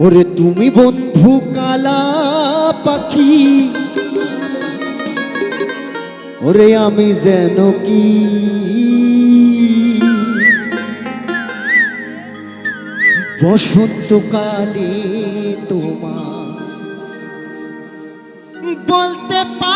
ওরে তুমি বন্ধু কালা পাখি। ওরে আমি যেন কি? বসন্তকালে তোমার বলতে পারিনি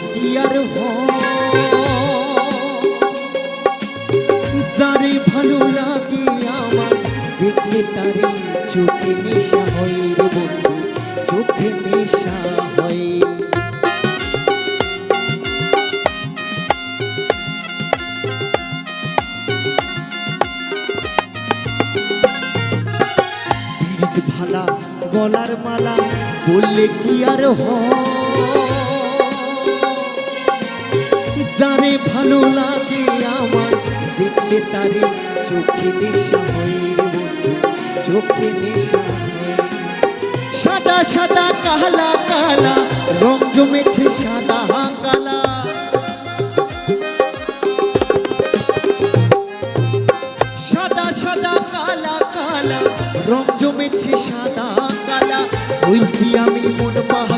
আর? যারে ভালো লাগে আমার, দেখলে তারে চোখে নেশা হয় চোখে নেশা ভালা গলার মালা বললে কি আর হয়? ভালো লাগে আমার। দেখলে তারে চোখে নেশা চোখে সাদা সাদা, কালা কালা, রং জমেছে সাদা, কালা। সাদা সাদা, কালা কালা, রং জমেছে সাদা, কালা। হইছি আমি মন পাহাগেলা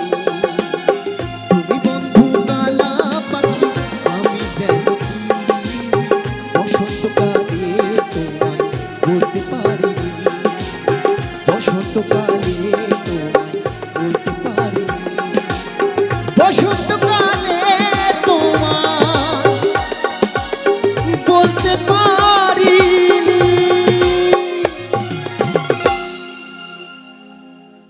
দিন